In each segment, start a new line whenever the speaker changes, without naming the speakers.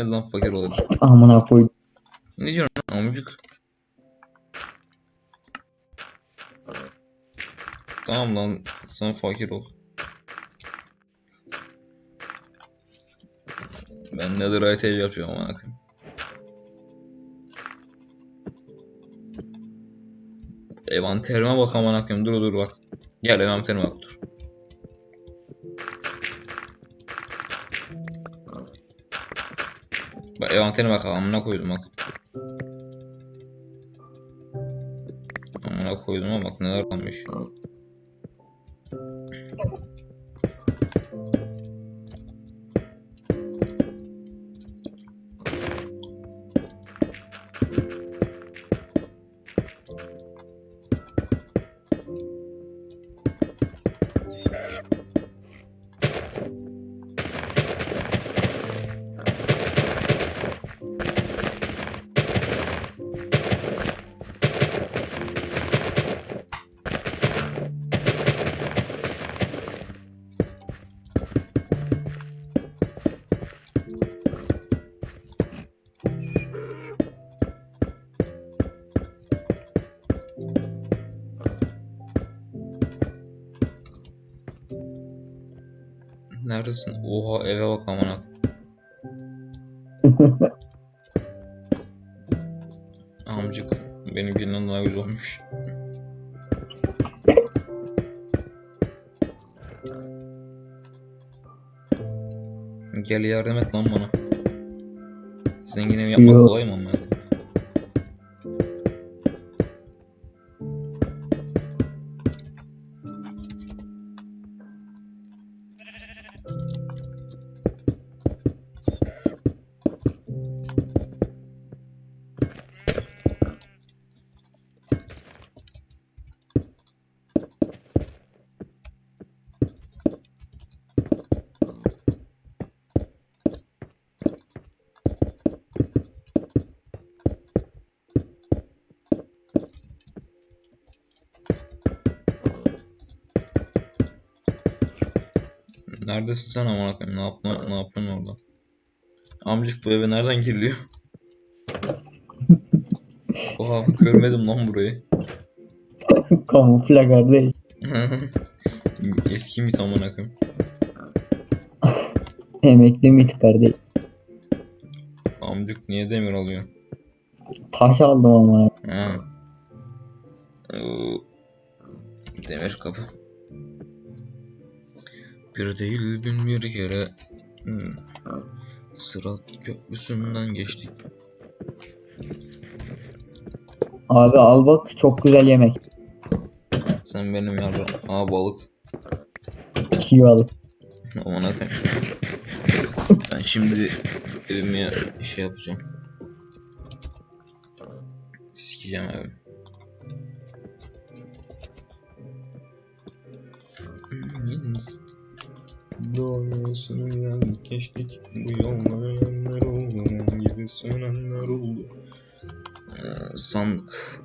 Hadi lan fakir olacak.
Amına koy.
Ne diyorsun lan amcık? Tamam lan sen fakir ol. Ben netherite ev yapıyorum amına koyayım. Envanterime bak amına koyayım. Dur dur bak. Gel envanterime bak dur. Bak envanterime bak amına koydum bak. Amına koydum ama bak neler kalmış. Neredesin? Oha eve bak amına. Amcık benimkinden daha güzel olmuş. Gel yardım et lan bana. Zengin ev yapmak
Yok.
kolay mı amına? Neredesin sen amına koyayım? Ne yap ne, yapıyorsun orada? Amcık bu eve nereden giriliyor? Oha görmedim lan burayı.
Kamufle kardeş.
Eski mit amına koyayım.
Emekli mit kardeş.
Amcık niye demir alıyor?
Taş aldım.
Oo. Demir kapı. Bir değil bin bir kere hmm. Sırat köprüsünden geçtik.
Abi al bak çok güzel yemek.
Sen benim yardım. Aa balık.
Çiğ balık.
Aman akıyım. Ben şimdi evime şey yapacağım. Sikeceğim evimi. Doğrusunu geçtik bu yollar oldu gibi sönenler oldu. Ee, sandık.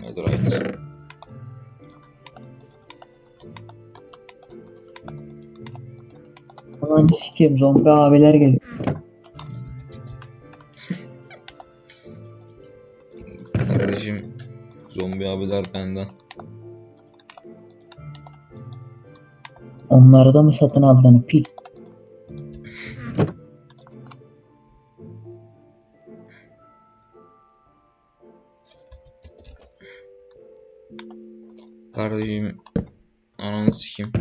Netherite.
Aman sikeyim zombi abiler geliyor.
Abiler benden.
Onları da mı satın aldın pil?
Kardeşim ananı sikeyim.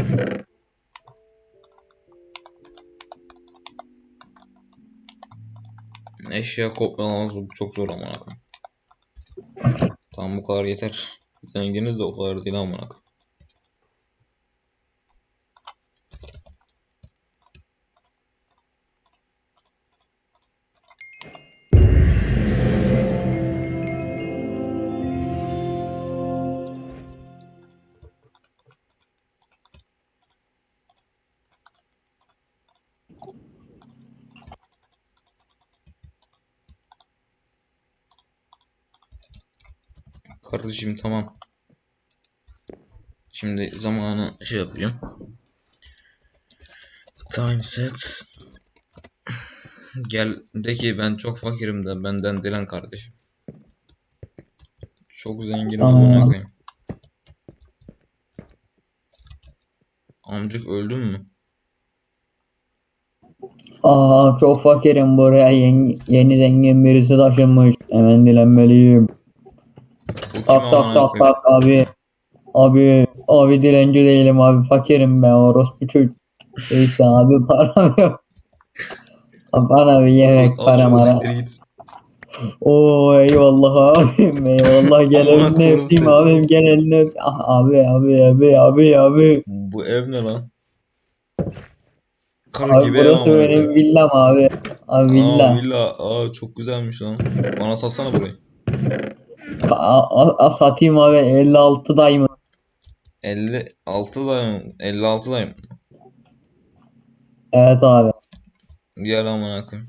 Eşya kopyalaması çok zor koyayım. Tamam bu kadar yeter. Zenginiz de o kadar değil amına Kardeşim tamam. Şimdi zamanı şey yapayım. Time set. Gel de ki ben çok fakirim de benden dilen kardeşim. Çok zenginim amına koyayım. Amcık öldün mü?
Aa çok fakirim buraya yeni, yeni zengin birisi taşınmış. Hemen dilenmeliyim.
Amına
tak
koyayım?
tak abi. Abi abi dilenci değilim abi fakirim ben orospu çocuk. Neyse abi param yok. Bana bir yemek para mara. Oo eyvallah abim eyvallah gel elini öpeyim abim gel elini öp. Ah, abi abi abi abi abi.
Bu ev ne lan? Karı
Abi
gibi ev
burası
amına
benim villam abi. Abi
Aa
villa.
villa. Aa çok güzelmiş lan. Bana satsana burayı.
Satayım abi 56 diamond.
56 dayım. 56 dayım.
Evet abi.
Gel amına koyayım.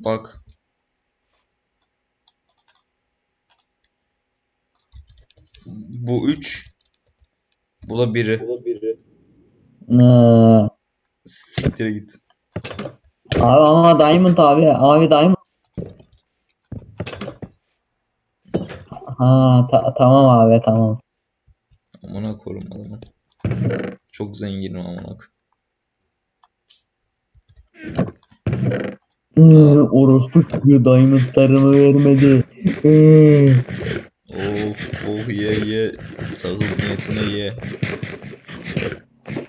Bak. Bu 3. Bu da biri.
Ee,
Siktir git.
abi ama diamond abi. Abi diamond. Ha ta- tamam abi tamam.
Amına koyayım adamı. Çok zenginim amına.
Ee, orospu çocuğu diamondlarımı vermedi. Ee,
Of oh ye ye. Sağır niyetine ye.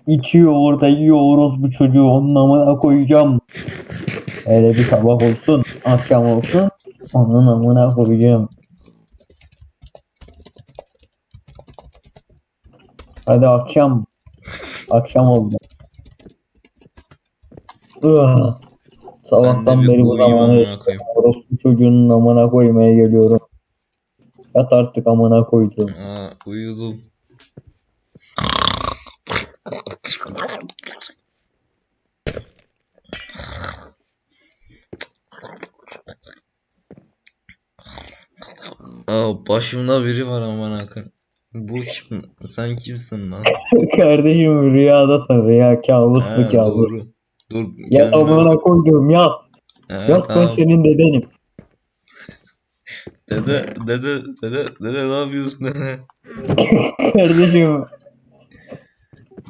içiyor orada yiyor orospu çocuğu onun amına koyacağım. Hele bir sabah olsun akşam olsun onun amına koyacağım. Hadi akşam. Akşam oldu.
Ben de
Sabahtan beri bu zamanı orospu çocuğunun amına koymaya geliyorum. Yat artık amına koydum.
Aa uyudum. Aa başımda biri var amına koyayım. Bu? Sen kimsin lan?
Kardeşim rüyadasın rüya kabus
Ha,
bu kabus.
doğru. Dur kendime-
amına koydum yat.
Ha,
ben
tamam.
senin dedenim.
Dede, dede, dede, dede ne yapıyorsun dede?
Kardeşim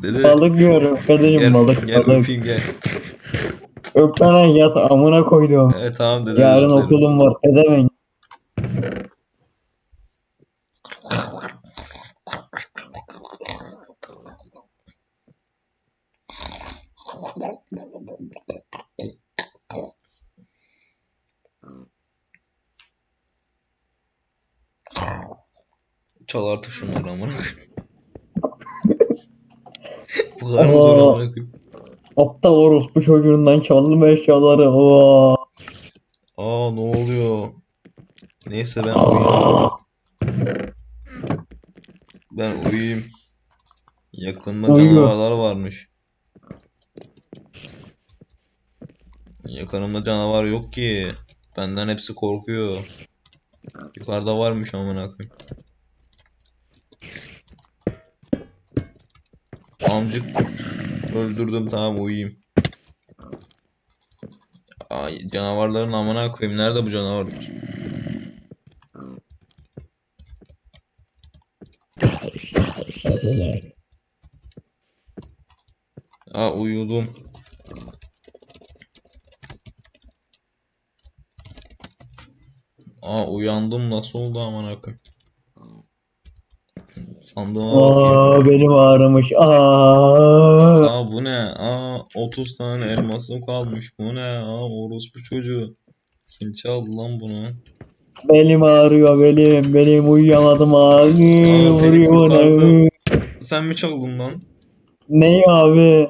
Dede,
balık yiyorum. Kardeşim
gel,
balık
gel
balık.
öpeyim gel.
Öp bana yat amına koydum.
Evet tamam dede.
Yarın
öperim.
okulum var. Edemeyin.
Çal artık şunları amına. Bu kadar mı zor
Aa.
amına koyayım?
Aptal orospu çocuğundan çaldım eşyaları. Oo.
Aa ne oluyor? Neyse ben uyuyayım. Ben uyuyayım. Yakında
Uyu.
canavarlar varmış. Yakınımda canavar yok ki. Benden hepsi korkuyor. Yukarıda varmış amına koyayım. Amcık öldürdüm tamam uyuyayım. Ay canavarların amına koyayım. Nerede bu canavarlar? Aa uyudum. Aa uyandım nasıl oldu amına koyayım? Sandığıma bakayım.
Aa benim ağrımış. Aa.
Aa bu ne? Aa 30 tane elmasım kalmış. Bu ne? Aa orospu çocuğu. Kim çaldı lan bunu?
Belim ağrıyor belim. Benim uyuyamadım abi.
Aa, seni
Vuruyor
kurtardım.
bana.
Sen mi çaldın lan?
Ne abi?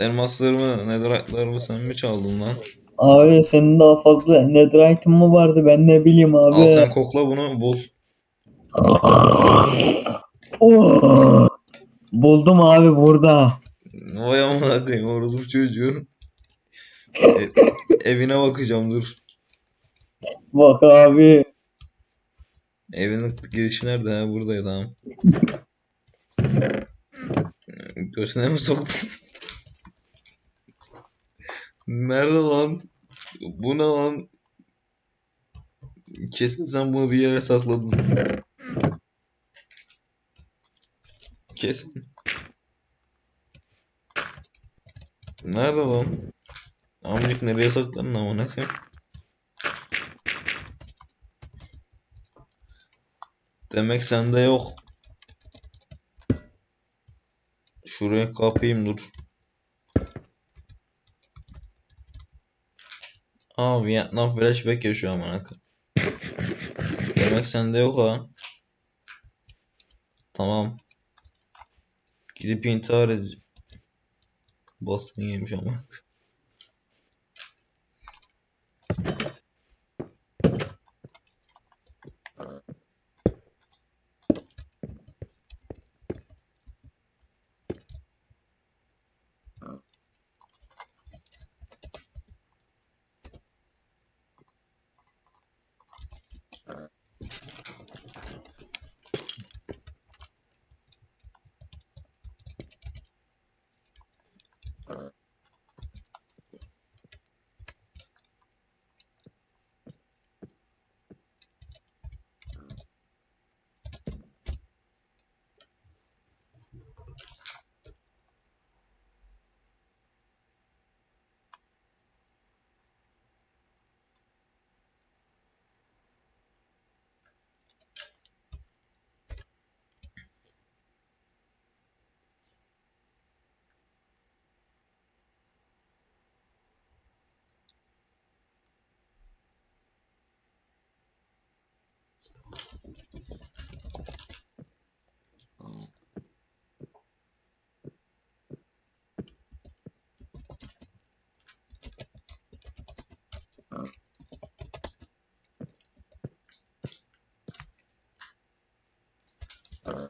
Elmaslarımı, netherite'larımı sen mi çaldın lan?
Abi senin daha fazla netherite'ın mı vardı ben ne bileyim abi.
Al sen kokla bunu bul.
Oh! Buldum abi burada.
Vay amına koyayım orospu çocuğu. E- evine bakacağım dur.
Bak abi.
Evin girişi nerede ha? Buradaydı tamam. Göğsüne mi soktun? Nerede lan? Bu ne lan? Kesin sen bunu bir yere sakladın. Kesin. Nerede lan? Amcık nereye sakladın amına koyayım? Demek sende yok. Şuraya kapayım dur. Aa Vietnam flashback yaşıyor amına. Demek sende yok ha. Tamam. Gidip intihar edeceğim. Baskın yemiş ama. Uh,